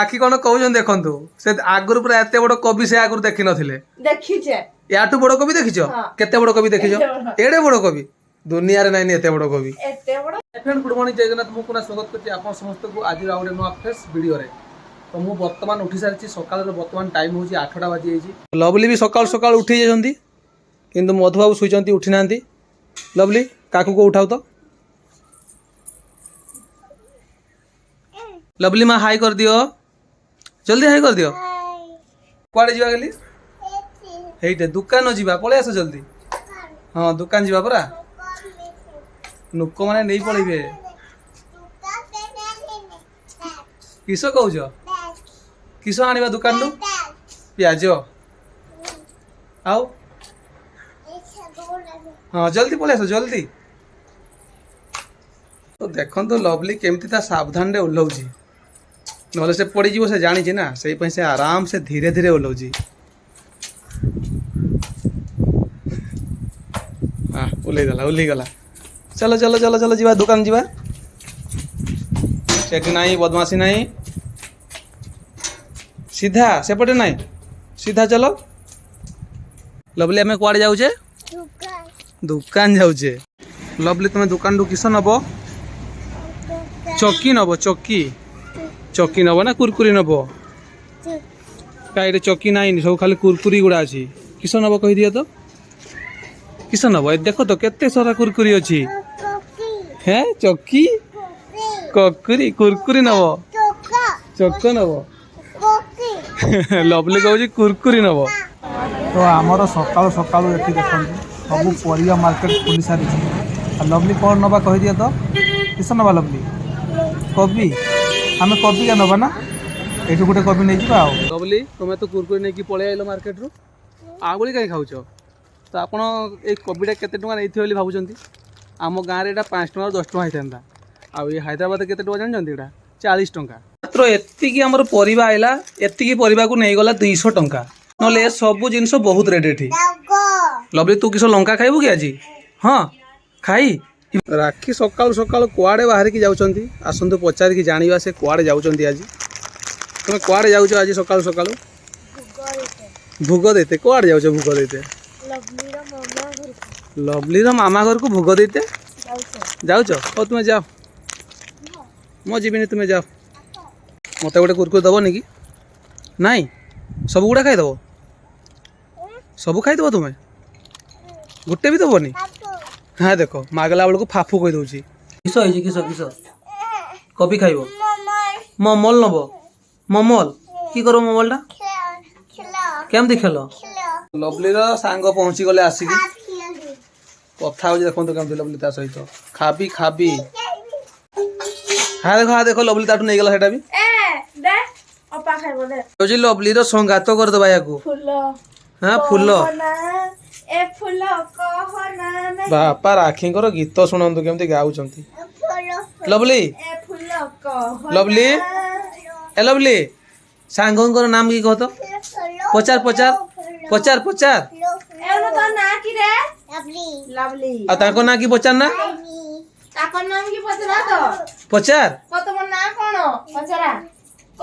ବାକି କ'ଣ କହୁଛନ୍ତି ଦେଖନ୍ତୁ ସେ ଆଗରୁ ପୁରା ଏତେ ବଡ କବି ସେ ଆଗରୁ ଦେଖିନଥିଲେ ଦେଖିଛେ ୟାଠୁ ବଡ କବି ଦେଖିଛ କେତେ ବଡ କବି ଦେଖିଛ ଏଡେ ବଡ କବି ଦୁନିଆରେ ନାହିଁ ଏତେ ବଡ କବି ଫ୍ରେଣ୍ଡ ଗୁଡ୍ ମର୍ଣ୍ଣିଂ ଜଗନ୍ନାଥ ମୁଁ ପୁରା ସ୍ୱାଗତ କରୁଛି ଆପଣ ସମସ୍ତଙ୍କୁ ଆଜିର ଆଉ ଗୋଟେ ନୂଆ ଫ୍ରେସ୍ ଭିଡ଼ିଓରେ ତ ମୁଁ ବର୍ତ୍ତମାନ ଉଠି ସାରିଛି ସକାଳର ବର୍ତ୍ତମାନ ଟାଇମ୍ ହେଉଛି ଆଠଟା ବାଜି ଯାଇଛି ଲଭଲି ବି ସକାଳୁ ସକାଳୁ ଉଠି ଯାଇଛନ୍ତି କିନ୍ତୁ ମଧୁବାବୁ ଶୋଇଛନ୍ତି ଉଠି ନାହାନ୍ତି ଲଭଲି କାକୁକୁ ଉଠାଉ ତ ଲଭଲି ମା ହାଇ କରିଦିଅ জলদি হাই କରିଦିଅ କୁଆଡ଼େ ଯିବା କାଲି ହେଇଟା ଦୋକାନ ଯିବା ପଳେଇ ଆସ ଜଲ୍ଦି ହଁ ଦୋକାନ ଯିବା ପରା ଲୋକମାନେ ନେଇ ପଳେଇବେ କିସ କହୁଛ କିସ ଆଣିବା ଦୋକାନରୁ ପିଆଜ ଆଉ ହଁ ଜଲ୍ଦି ପଳେଇ ଆସ ଜଲ୍ଦି ତ ଦେଖନ୍ତୁ ଲଭଲି କେମିତି ତା ସାବଧାନରେ ଓହ୍ଲଉଛି ନହେଲେ ସେ ପଡ଼ିଯିବ ସେ ଜାଣିଛି ନା ସେଇ ପାଇଁ ସେ ଆରାମସେ ଧୀରେ ଧୀରେ ଓହ୍ଲଉଛି ହଁ ଓହ୍ଲେଇଦେଲା ଓହ୍ଲେଇଗଲା ଚାଲ ଚାଲ ଚାଲ ଚାଲ ଯିବା ଦୋକାନ ଯିବା ସେଠି ନାହିଁ ବଦମାସି ନାହିଁ ସିଧା ସେପଟେ ନାହିଁ ସିଧା ଚାଲ ଲଭଲି ଆମେ କୁଆଡ଼େ ଯାଉଛେ ଦୋକାନ ଯାଉଛେ ଲଭଲି ତୁମେ ଦୋକାନରୁ କିସ ନବ ଚକି ନବ ଚକି চকি নেব না কুরকুরি নেব এটা চকি নাই সব খালি কুরকুরি গুড়া আছে কিস নেব কহিদিও তো কিস নেব এ দেখো তো কেতে সারা কুরকুরি অছি হ্যাঁ চকি ককুরি কুরকুরি নেব চক নেব লভলি কହୁଛି কুরকুরি নেব তো আমার সকাল সকাল এটি দেখুন সবু পরিবা মার্কেট খুলি সারিছে লভলি কোণ নেবা কহিদিও তো কিস নেবা লভলি কবি ଆମେ କପିକା ନେବା ନା ଏଇଠୁ ଗୋଟେ କପି ନେଇଯିବା ଆଉ ଡବଲି ତମେ ତ କୁରକୁରି ନେଇକି ପଳେଇ ଆଇଲ ମାର୍କେଟରୁ ଆଙ୍ଗୁଳି କାହିଁ ଖାଉଛ ତ ଆପଣ ଏଇ କପିଟା କେତେ ଟଙ୍କା ନେଇଥିବେ ବୋଲି ଭାବୁଛନ୍ତି ଆମ ଗାଁରେ ଏଇଟା ପାଞ୍ଚ ଟଙ୍କାରୁ ଦଶ ଟଙ୍କା ହେଇଥାନ୍ତା ଆଉ ଏ ହାଇଦ୍ରାବାଦ କେତେ ଟଙ୍କା ଜାଣିଛନ୍ତି ଏଇଟା ଚାଳିଶ ଟଙ୍କା ମାତ୍ର ଏତିକି ଆମର ପରିବା ଆଇଲା ଏତିକି ପରିବାକୁ ନେଇଗଲା ଦୁଇଶହ ଟଙ୍କା ନହେଲେ ଏ ସବୁ ଜିନିଷ ବହୁତ ରେଟ୍ ଏଠି ଲବଲି ତୁ କିସ ଲଙ୍କା ଖାଇବୁ କି ଆଜି ହଁ ଖାଇ राखी सका सका कुआडे बाहर की जाऊँ आसंत पचार की से कुआडे जाऊँ आज तुम कुआडे जाउचो आज सका सका भोग देते भुग देते कुआडे देते लवली रा मामा घर को भोग देते जाऊ ओ तुमे जाओ मो जीवनी तुमे जाओ मते गोटे कुरकु दबो नी की नाही सब गुडा खाइ सब खाइ तुम्हें गोटे भी दबो হ্যাঁ ଦେଖ ମାଗିଲା ବେଳକୁ ଫାଫୁ କହିଦେଉଛି କିସ ହେଇଛି କିସ କିସ କବି ଖାଇବ ମମଲ ନବ ମମଲ କି କରିବ ମମଲଟା କେମିତି ଖେଳ ଲଭଲିର ସାଙ୍ଗ ପହଞ୍ଚିଗଲେ ଆସିକି କଥା ହେଉଛି ଦେଖନ୍ତୁ କେମିତି ଲଭଲି ତା ସହିତ ଖାବି ଖାବି হ্যাঁ দেখো হ্যাঁ দেখো লভলি তাটু নিয়ে গেল সেটা বি লভলির সংঘাত করে দেবা ইয়াকু হ্যাঁ ফুল ବାପା ରାକ୍ଷୀଙ୍କର ଗୀତ ଶୁଣନ୍ତୁ କେମିତି ଗାଉଛନ୍ତି ଲଭଲି ଲଭଲି ଏ ଲଭଲି ସାଙ୍ଗଙ୍କର ନାମ କି କହ ତ ପଚାର ପଚାର ପଚାର ପଚାର ଆଉ ତାଙ୍କ ନାଁ କି ପଚାର ନା ପଚାର କହ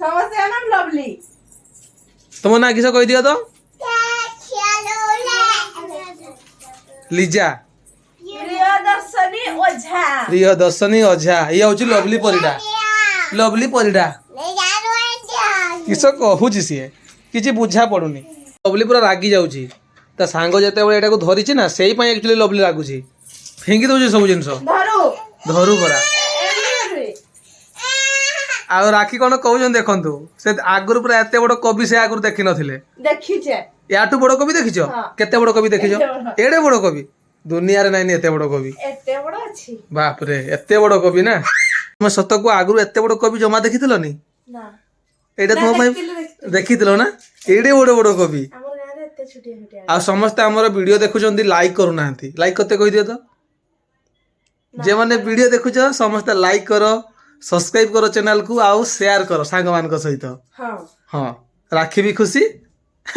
ସମସ୍ତେ ଲଭଲି তোমার না কিসে কই দিও তো লিজা প্রিয়দর্শনী অঝা ইয়ে হচ্ছে লভলি পরিডা লভলি পরিডা কিস কহুছি সি কিছু বুঝা পড়ুনি লভলি পুরা রাগি যাচ্ছি তা সাঙ্গ যেতবে এটা ধরিছি না সেইপাই একচুয়ালি লভলি রাগুছি ফিঙ্গি দেଉଛି সব জিনিস ধরু ধরু পরা ଆଉ ରାକ୍ଷୀ କ'ଣ କହୁଛନ୍ତି ଦେଖନ୍ତୁ ସେ ଆଗରୁ ପୁରା ଏତେ ବଡ କବି ସେ ଆଗରୁ ଦେଖିନଥିଲେ ଦେଖିଛେ ୟାଠୁ ବଡ କବି ଦେଖିଛ କେତେ ବଡ କବି ଦେଖିଛ ଏଡେ ବଡ କବି ଦୁନିଆରେ ନାଇଁ ଏତେ ବଡ କବି ବାପରେ ଏତେ ବଡ କବି ନା ତୁମେ ସତକୁ ଆଗରୁ ଏତେ ବଡ କବି ଜମା ଦେଖିଥିଲନି ଏଇଟା ତୁମ ପାଇଁ ଦେଖିଥିଲ ନା ଏଡେ ବଡ ବଡ କବି ଆଉ ସମସ୍ତେ ଆମର ଭିଡିଓ ଦେଖୁଛନ୍ତି ଲାଇକ୍ କରୁନାହାନ୍ତି ଲାଇକ୍ କେତେ କହିଦିଅ ତ ଯେମାନେ ଭିଡିଓ ଦେଖୁଛ ସମସ୍ତେ ଲାଇକ୍ କର ସବସ୍କ୍ରାଇବ୍ କର ଚ୍ୟାନେଲକୁ ଆଉ ସେୟାର କର ସାଙ୍ଗମାନଙ୍କ ସହିତ ହଁ ରାକ୍ଷୀ ବି ଖୁସି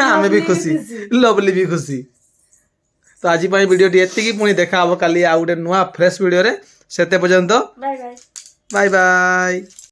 ଆମେ ବି ଖୁସି ଲଭଲି ବି ଖୁସି ତ ଆଜି ପାଇଁ ଭିଡ଼ିଓଟି ଏତିକି ପୁଣି ଦେଖା ହେବ କାଲି ଆଉ ଗୋଟେ ନୂଆ ଫ୍ରେଶ୍ ଭିଡ଼ିଓରେ ସେତେ ପର୍ଯ୍ୟନ୍ତ ବାଏ ବାଏ